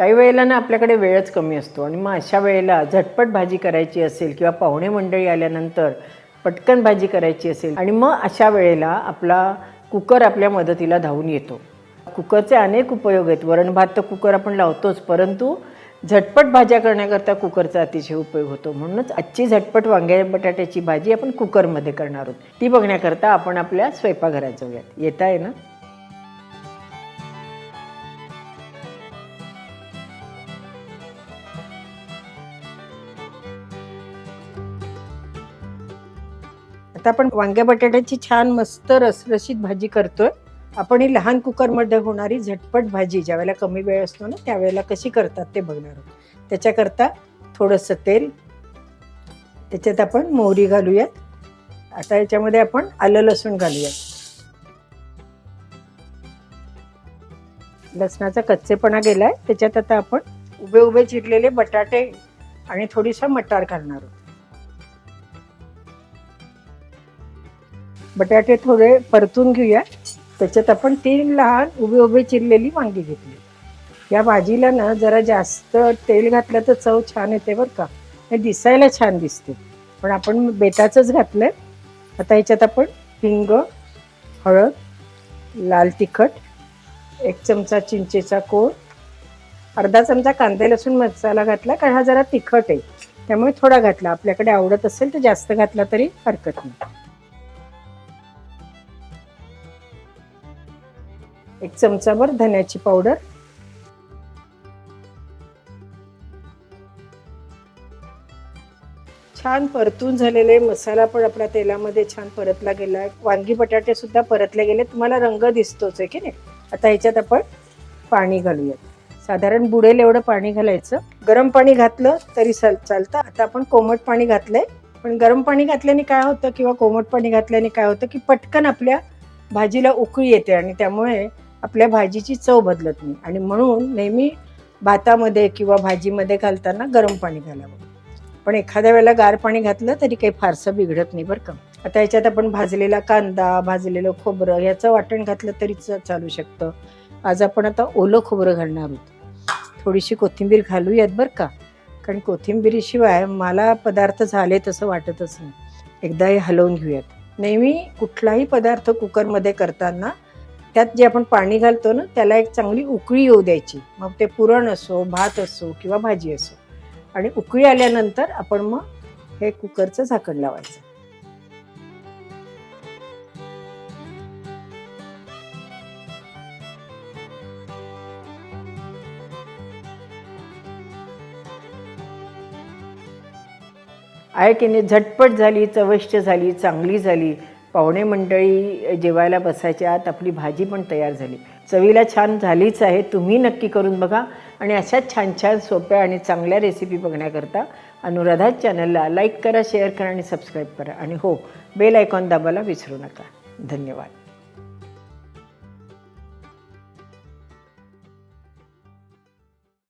काही वेळेला ना आपल्याकडे वेळच कमी असतो. आणि मग अशा वेळेला झटपट भाजी करायची असेल किंवा पाहुणे मंडळी आल्यानंतर पटकन भाजी करायची असेल आणि मग अशा वेळेला आपला कुकर आपल्या मदतीला धावून येतो. कुकरचे अनेक उपयोग आहेत. वरण भात तर कुकर आपण लावतोच परंतु झटपट भाज्या करण्याकरता कुकरचा अतिशय उपयोग होतो. म्हणूनच आजची झटपट वांग्या बटाट्याची भाजी आपण कुकरमध्ये करणार आहोत. ती बघण्याकरता आपण आपल्या स्वयंपाकघरात जाऊयात. येत आहे ना? आता आपण वांग्या बटाट्याची छान मस्त रसरशीत भाजी करतोय. आपण ही लहान कुकरमध्ये होणारी झटपट भाजी ज्या वेळेला कमी वेळ असतो ना त्यावेळेला कशी करतात ते बघणार आहोत. त्याच्याकरता थोडंसं तेल त्याच्यात आपण मोहरी घालूयात. आता याच्यामध्ये आपण आलं लसूण घालूयात. लसणाचा कच्चेपणा गेलाय. त्याच्यात आता आपण उभे उभे चिरलेले बटाटे आणि थोडीसा मटार घालणार आहोत. बटाटे थोडे परतून घेऊया. त्याच्यात आपण तीन लहान उभे उभे चिरलेली वांगी घेतली. या भाजीला ना जरा जास्त तेल घातलं तर चव छान येते बरं का. हे दिसायला छान दिसते. पण आपण बेताचंच घातलंय. आता ह्याच्यात आपण हिंग हळद लाल तिखट एक चमचा चिंचेचा कोळ अर्धा चमचा कांदे लसूण मसाला घातला कारण हा जरा तिखट आहे. त्यामुळे थोडा घातला. आपल्याकडे आवडत असेल तर जास्त घातला तरी हरकत नाही. एक चमचाभर धन्याची पावडर. छान परतून झालेले मसाला पण आपल्या तेलामध्ये छान परतला गेला वांगी बटाटे सुद्धा परतले गेले. तुम्हाला रंग दिसतोच आहे की नाही? आता ह्याच्यात आपण पाणी घालूयात. साधारण बुडेल एवढं पाणी घालायचं. गरम पाणी घातलं तरी चाल चालतं. आता आपण कोमट पाणी घातलंय. पण गरम पाणी घातल्याने काय होतं? किंवा कोमट पाणी घातल्याने काय होतं? की पटकन आपल्या भाजीला उकळी येते आणि त्यामुळे आपल्या भाजीची चव बदलत नाही. आणि म्हणून नेहमी भातामध्ये किंवा भाजीमध्ये घालताना गरम पाणी घालावं. पण एखाद्या वेळेला गार पाणी घातलं तरी काही फारसं बिघडत नाही बरं का. आता याच्यात आपण भाजलेला कांदा भाजलेलं खोबरं ह्याचं वाटण घातलं तरी चालू शकतं. आज आपण आता ओलं खोबरं घालणार आहोत. थोडीशी कोथिंबीर घालूयात बरं का. कारण कोथिंबीरीशिवाय मला पदार्थ झाले तसं वाटतच नाही. एकदा हे हलवून घेऊयात. नेहमी कुठलाही पदार्थ कुकरमध्ये करताना त्यात जे आपण पाणी घालतो ना त्याला एक चांगली उकळी येऊ द्यायची. मग ते पुरण असो भात असो किंवा भाजी असो. आणि उकळी आल्यानंतर आपण मग हे कुकरचं झाकण लावायचं. आहे की नाही झटपट झाली चविष्ट झाली चांगली झाली. पाहुणे मंडळी जेवायला बसायच्या आत आपली भाजी पण तयार झाली. चवीला छान झालीच आहे तुम्ही नक्की करून बघा आणि अशाच छान छान सोप्या आणि चांगल्या रेसिपी बघण्याकरता अनुराधा चॅनलला लाईक करा शेअर करा आणि सबस्क्राईब करा. आणि हो बेल आयकॉन दाबायला विसरू नका. धन्यवाद.